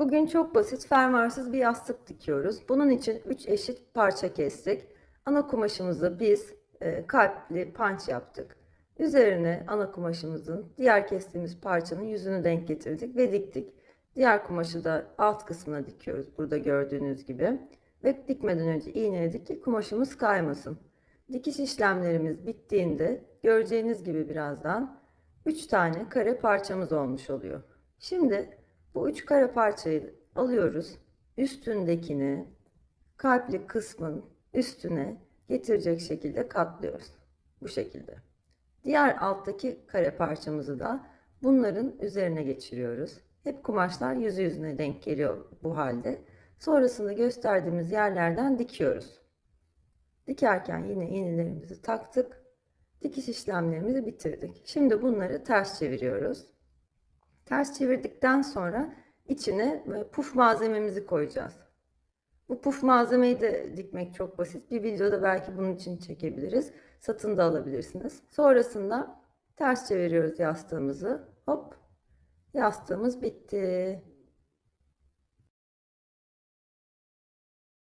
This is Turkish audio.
Bugün çok basit fermuarsız bir yastık dikiyoruz. Bunun için 3 eşit parça kestik. Ana kumaşımızı biz e, kalpli panç yaptık. Üzerine ana kumaşımızın diğer kestiğimiz parçanın yüzünü denk getirdik ve diktik. Diğer kumaşı da alt kısmına dikiyoruz burada gördüğünüz gibi. Ve dikmeden önce iğneledik ki kumaşımız kaymasın. Dikiş işlemlerimiz bittiğinde göreceğiniz gibi birazdan 3 tane kare parçamız olmuş oluyor. Şimdi bu üç kare parçayı alıyoruz. Üstündekini kalpli kısmın üstüne getirecek şekilde katlıyoruz. Bu şekilde. Diğer alttaki kare parçamızı da bunların üzerine geçiriyoruz. Hep kumaşlar yüzü yüzüne denk geliyor bu halde. Sonrasında gösterdiğimiz yerlerden dikiyoruz. Dikerken yine iğnelerimizi taktık. Dikiş işlemlerimizi bitirdik. Şimdi bunları ters çeviriyoruz. Ters çevirdikten sonra içine böyle puf malzememizi koyacağız. Bu puf malzemeyi de dikmek çok basit. Bir videoda belki bunun için çekebiliriz. Satın da alabilirsiniz. Sonrasında ters çeviriyoruz yastığımızı. Hop. Yastığımız bitti.